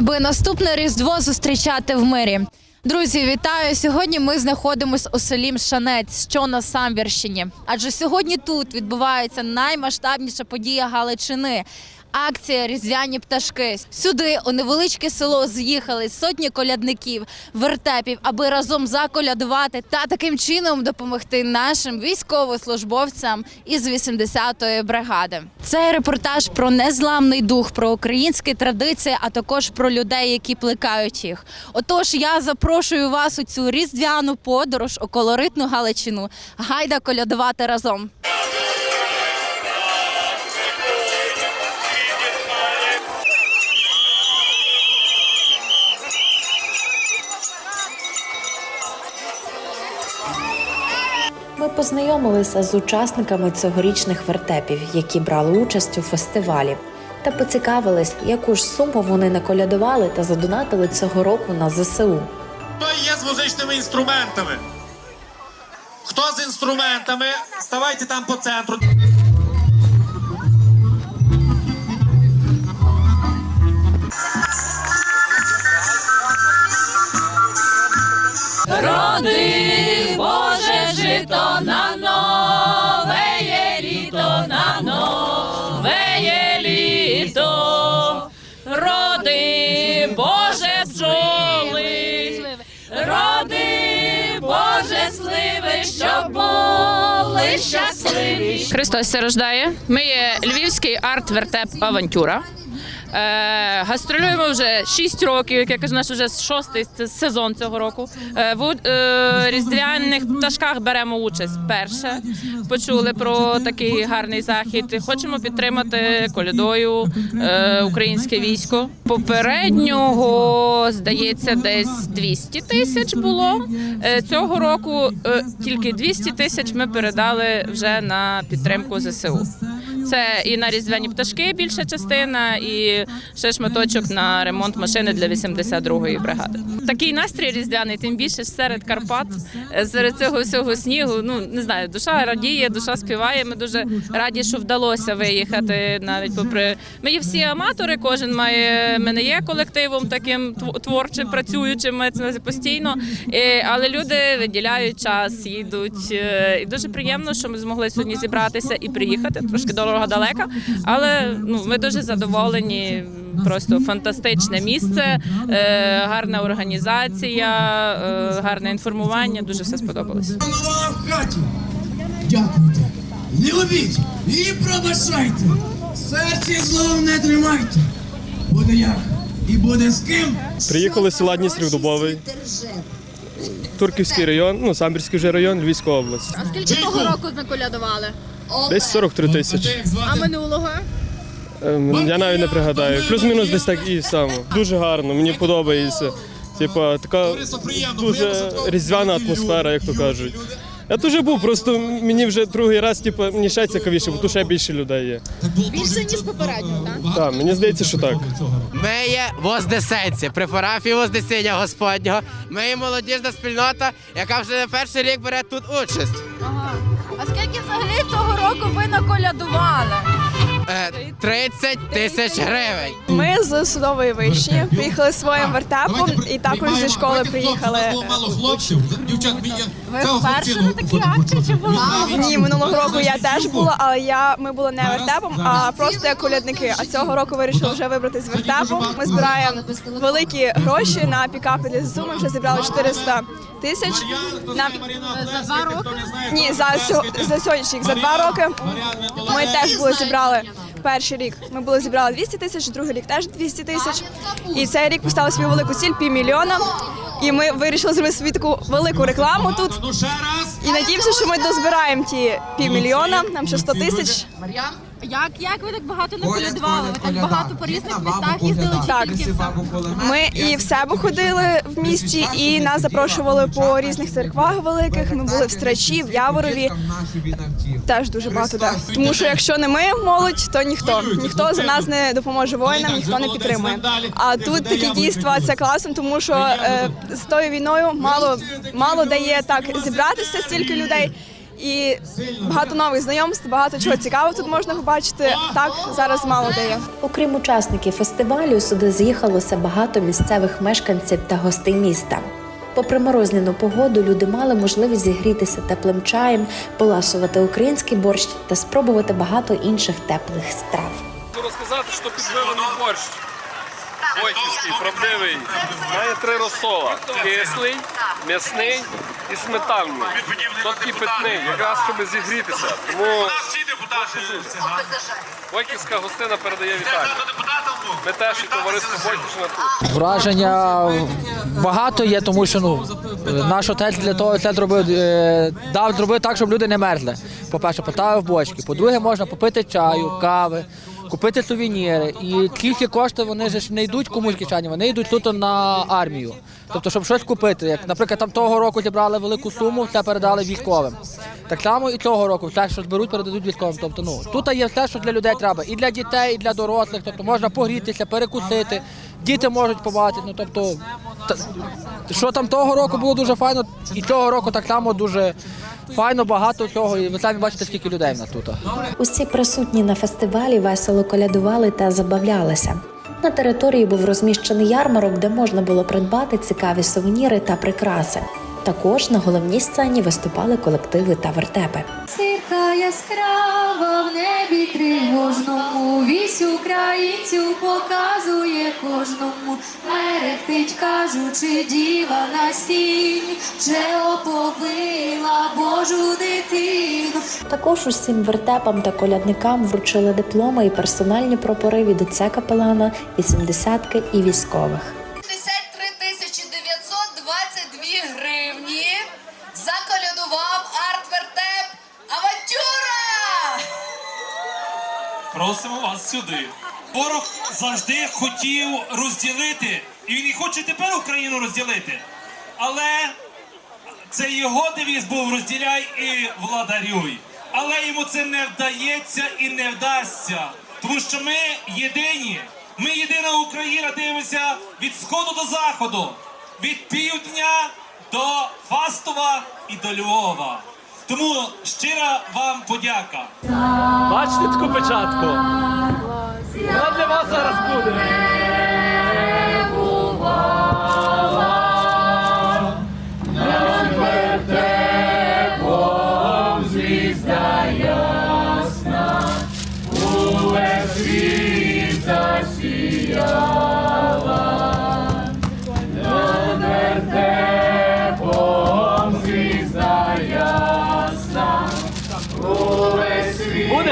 ви наступне різдво зустрічати в мирі? Друзі, вітаю! Сьогодні ми знаходимося у селі Мшанець, що на Самбірщині. Адже сьогодні тут відбувається наймасштабніша подія Галичини. Акція Різдвяні пташки. Сюди у невеличке село з'їхали сотні колядників, вертепів, аби разом заколядувати та таким чином допомогти нашим військовослужбовцям із 80-ї бригади. Цей репортаж про незламний дух, про українські традиції, а також про людей, які плекають їх. Отож, я запрошую вас у цю різдвяну подорож у колоритну Галичину. Гайда колядувати разом. Познайомилися з учасниками цьогорічних вертепів, які брали участь у фестивалі, та поцікавились, яку ж суму вони наколядували та задонатили цього року на ЗСУ. Хто є з музичними інструментами? Хто з інструментами? Ставайте там по центру. Роди Жито на нове є літо, на нове є літо. Роди Боже бджоли, роди Боже сливи, щоб були щасливі. Христос рождає. Ми є львівський арт-вертеп Авантюра. Е, гастролюємо вже 6 років, як я кажу, наш вже шостий сезон цього року. Е, в е, різдвяних пташках беремо участь перше. Почули про такий гарний захід. Хочемо підтримати колядою е, українське військо. Попереднього, здається, десь 200 тисяч було. Е, цього року е, тільки 200 тисяч ми передали вже на підтримку ЗСУ. Це і на різдвяні пташки більша частина, і ще шматочок на ремонт машини для 82-ї бригади. Такий настрій різдвяний, тим більше серед Карпат, е, серед цього всього снігу. Ну не знаю, душа радіє, душа співає. Ми дуже раді, що вдалося виїхати навіть попри. Ми є всі аматори, кожен має. Ми не є колективом таким тв- творчим, працюючим постійно. Але люди виділяють час, їдуть. е, І дуже приємно, що ми змогли сьогодні зібратися і приїхати. Трошки дорога далека, але ну ми дуже задоволені. Просто фантастичне місце, е, гарна організація, е, гарне інформування. Дуже все сподобалось. В хаті. Дякуйте. Любіть і пробачайте. Серці злом не тримайте. Буде як і буде з ким. Приїхали з села Дністрів Дубовий, Турківський район, ну Самбірський вже район, Львівська область. А скільки того року наколядували? Десь 43 тисячі. А минулого? Ем, Я навіть не пригадаю. Плюс-мінус десь так і само. Дуже гарно, мені подобається. Типа така дуже різдвяна атмосфера, як то кажуть. Я тут вже був, просто мені вже другий раз, типу, мені ще цікавіше, бо тут ще більше людей є. Більше ніж попередньо, так? Так, мені здається, що так. Ми є воздесенці при парафії Воздесіння Господнього. Ми є молодіжна спільнота, яка вже не перший рік бере тут участь. Взагалі цього року ви наколядували? Е, 30 тисяч гривень. Ми з судової вишні приїхали своїм вертепом і також зі школи приїхали. Було мало хлопців, дівчат. Ви вперше на такі акції чи були? Ні, минулого року я теж була, але я ми були не вертепом, а просто як колядники. А цього року вирішили вже вибрати з вертепом. Ми збираємо великі гроші на пікапи для ЗСУ. Ми вже зібрали 400 тисяч. Нам За два роки? ні, за сьо- за сьогоднішній рік, за два роки. Ми теж були зібрали. Перший рік ми були зібрали 200 тисяч, другий рік теж 200 тисяч. І цей рік поставили собі велику ціль півмільйона. І ми вирішили зробити собі таку велику рекламу тут. І надіємося, що ми дозбираємо ті півмільйона, нам ще 100 тисяч. Як, як ви так багато наколядували? Ви так багато по різних містах їздили чи Так. тільки в себе? Ми і в себе ходили в місті, і нас запрошували по різних церквах великих. Ми були в Страчі, в Яворові. Теж дуже багато де. Тому що якщо не ми, молодь, то ніхто. Ніхто за нас не допоможе воїнам, ніхто не підтримує. А тут такі дійства це класно, тому що е, з тою війною мало мало дає так зібратися стільки людей. І багато нових знайомств, багато чого цікавого тут можна побачити. Так зараз мало де є. Окрім учасників фестивалю, сюди з'їхалося багато місцевих мешканців та гостей міста. Попри морозняну погоду, люди мали можливість зігрітися теплим чаєм, поласувати український борщ та спробувати багато інших теплих страв. розказати, що підбиваний борщ. Бойківський, правдивий. Має три розсола. Кислий, м'ясний і сметанний. Тобто питний, якраз щоб зігрітися. Тому Бойківська гостина передає вітання. Ми теж і товариство Бойківщина тут. Враження багато є, тому що ну наш отель для того це зробив е, дав зробив так, щоб люди не мерзли. По-перше, поставив бочки. По-друге, можна попити чаю, кави, купити сувеніри. І ті всі кошти вони ж не йдуть комусь в кишені, вони йдуть тут на армію. Тобто, щоб щось купити. Як, наприклад, там того року зібрали велику суму, все передали військовим. Так само і цього року все, що зберуть, передадуть військовим. Тобто, ну тут є все, що для людей треба, і для дітей, і для дорослих. Тобто можна погрітися, перекусити. Діти можуть побачити. Ну тобто, та- що там того року було дуже файно, і цього року так само дуже файно, багато цього. І ви самі бачите, скільки людей в нас тут. Усі присутні на фестивалі весело колядували та забавлялися. На території був розміщений ярмарок, де можна було придбати цікаві сувеніри та прикраси. Також на головній сцені виступали колективи та вертепи. Зірка яскрава в небі тривожному, вісь українцю показує кожному. Мерехтить, кажучи, діва на стіні, вже оповила Божу дитину. Також усім вертепам та колядникам вручили дипломи і персональні прапори від отця капелана, вісімдесятки і військових. Просимо вас сюди. Ворог завжди хотів розділити, і він і хоче тепер Україну розділити. Але це його девіз був розділяй і владарюй. Але йому це не вдається і не вдасться. Тому що ми єдині. Ми єдина Україна дивимося від сходу до заходу, від півдня до Фастова і до Львова. Тому щира вам подяка. Бачите таку печатку? Вона для вас зараз буде.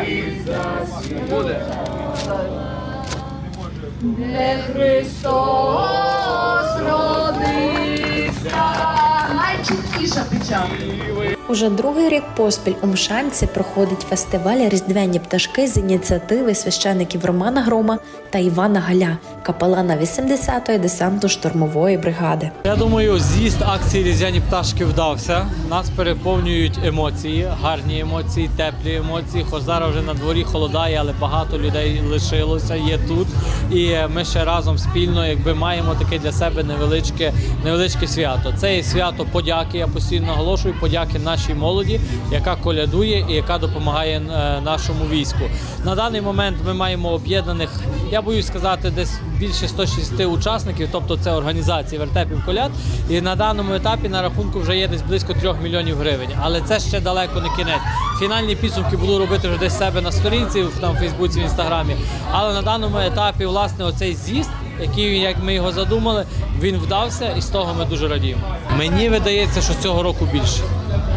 Буде? Буде. Де Христос родився. Найчутніша печатка. Уже другий рік поспіль у Мшанці проходить фестиваль Різдвяні пташки з ініціативи священиків Романа Грома та Івана Галя, капелана 80-ї десанту штурмової бригади. Я думаю, з'їзд акції Різдвяні пташки вдався. Нас переповнюють емоції, гарні емоції, теплі емоції. Хоч зараз вже на дворі холодає, але багато людей лишилося, є тут. І ми ще разом спільно, якби маємо таке для себе невеличке, невеличке свято. Це є свято подяки. Я постійно наголошую подяки нашій молоді, яка колядує і яка допомагає е, нашому війську. На даний момент ми маємо об'єднаних, я боюсь сказати, десь більше 160 учасників, тобто це організації вертепів коляд. І на даному етапі на рахунку вже є десь близько 3 мільйонів гривень. Але це ще далеко не кінець. Фінальні підсумки буду робити вже десь себе на сторінці, там в Фейсбуці, в інстаграмі. Але на даному етапі, власне, оцей з'їзд, який як ми його задумали, він вдався, і з того ми дуже радіємо. Мені видається, що цього року більше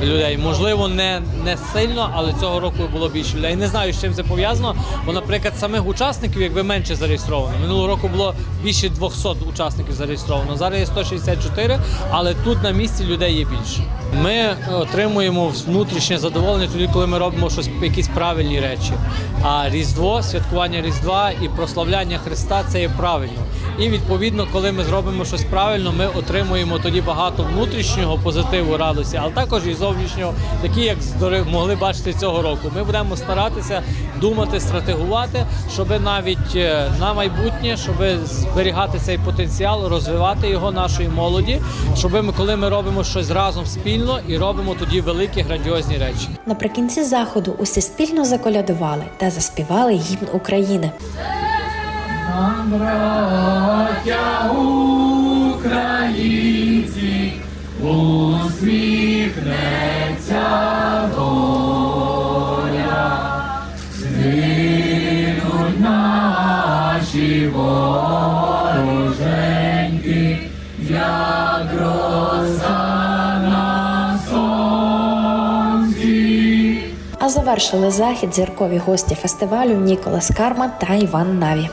людей. Можливо, не, не сильно, але цього року було більше людей. Не знаю, з чим це пов'язано, бо, наприклад, самих учасників якби менше зареєстровано. Минулого року було більше 200 учасників зареєстровано. Зараз є 164, але тут на місці людей є більше. Ми отримуємо внутрішнє задоволення тоді, коли ми робимо щось якісь правильні речі. А Різдво, святкування Різдва і прославляння Христа це є правильно. І відповідно, коли ми зробимо щось правильно, ми отримуємо тоді багато внутрішнього позитиву, радості, але також і зовнішнього, такі як могли бачити цього року. Ми будемо старатися думати, стратегувати, щоб навіть е, на майбутнє, щоб зберігати цей потенціал, розвивати його нашої молоді, щоб ми, коли ми робимо щось разом спільно і робимо тоді великі грандіозні речі. Наприкінці заходу усі спільно заколядували та заспівали гімн України. Завершили захід зіркові гості фестивалю Ніколас Карма та Іван Наві.